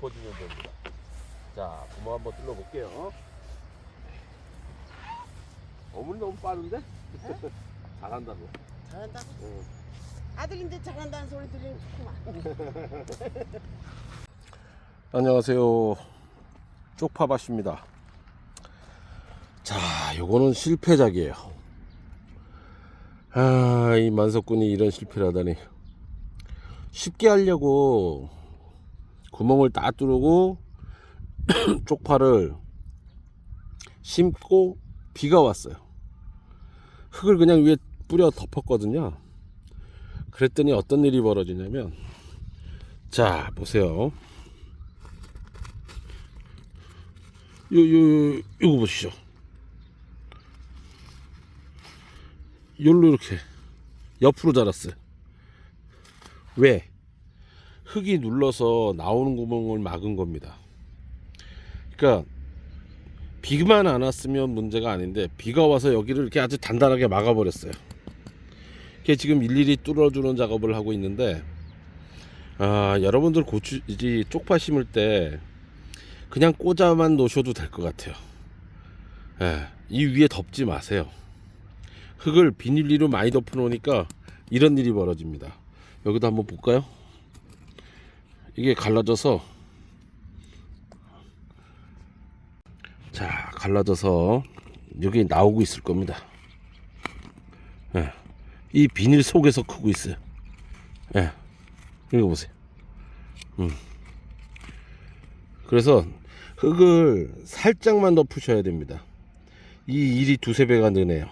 덮어주면 됩니다. 자, 구멍 한번 뚫어볼게요. 어머니 너무 빠른데? 잘한다고. 잘한다고? 응. 아들인데 잘한다는 소리 들리면 좋구만. 안녕하세요. 쪽파밭입니다. 자, 요거는 실패작이에요. 아, 이 만석군이 이런 실패를 하다니. 쉽게 하려고 구멍을 다 뚫고 쪽파를 심고 비가 왔어요. 흙을 그냥 위에 뿌려 덮었거든요. 그랬더니 어떤 일이 벌어지냐면, 자, 보세요. 요, 요, 요, 요거 보시죠. 요로 이렇게 옆으로 자랐어요. 왜? 흙이 눌러서 나오는 구멍을 막은 겁니다. 그러니까 비만 안 왔으면 문제가 아닌데 비가 와서 여기를 이렇게 아주 단단하게 막아버렸어요. 이게 지금 일일이 뚫어주는 작업을 하고 있는데 아 여러분들 고추 이 쪽파 심을 때 그냥 꽂아만 놓으셔도 될 것 같아요. 예, 이 위에 덮지 마세요. 흙을 비닐리로 많이 덮어 놓으니까 이런 일이 벌어집니다. 여기도 한번 볼까요? 이게 갈라져서 자 갈라져서 여기 나오고 있을 겁니다. 예, 이 비닐 속에서 크고 있어요. 예, 이거 보세요. 음. 그래서 흙을 살짝만 덮으셔야 됩니다. 이 일이 두세 배가 느네요.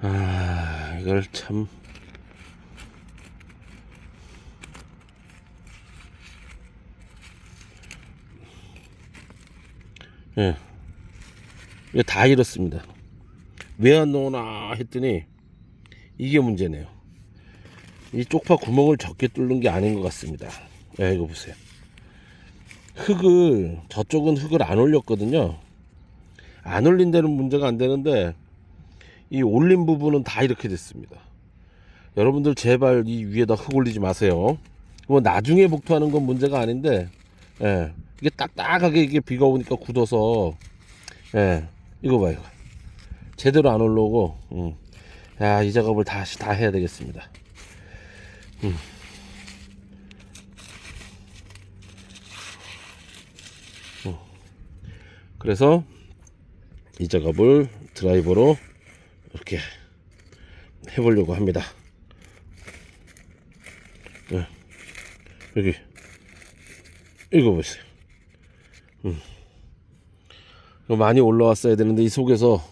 아, 이걸 참. 예. 다 이렇습니다. 왜안 넣어나 했더니 이게 문제네요. 이 쪽파 구멍을 적게 뚫는 게 아닌 것 같습니다. 야, 이거 보세요. 흙을 저쪽은 흙을 안 올렸거든요. 안 올린 데는 문제가 안 되는데 이 올린 부분은 다 이렇게 됐습니다. 여러분들 제발 이 위에다 흙 올리지 마세요. 뭐 나중에 복토하는 건 문제가 아닌데 예, 이게 딱딱하게 이게 비가 오니까 굳어서 예, 이거 봐요. 제대로 안 올라오고 음. 야, 이 작업을 다시 다 해야 되겠습니다. 음. 그래서 이 작업을 드라이버로 이렇게 해보려고 합니다. 네. 여기 이거 보세요. 음. 많이 올라왔어야 되는데 이 속에서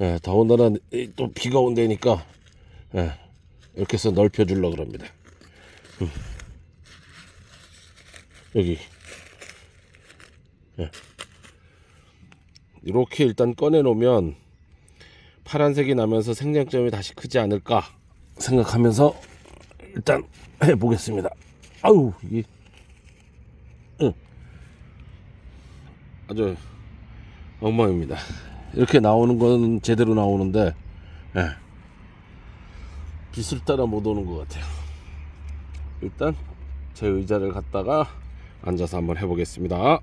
예, 더군다나 이또 비가 온다니까 예, 이렇게 해서 넓혀주려고 합니다. 음. 여기 이렇게 일단 꺼내 놓으면 파란색이 나면서 생장점이 다시 크지 않을까 생각하면서 일단 해 보겠습니다. 아우 이게 아주 엉망입니다. 이렇게 나오는 건 제대로 나오는데 예. 빛을 따라 못 오는 것 같아요. 일단 제 의자를 갖다가 앉아서 한번 해보겠습니다.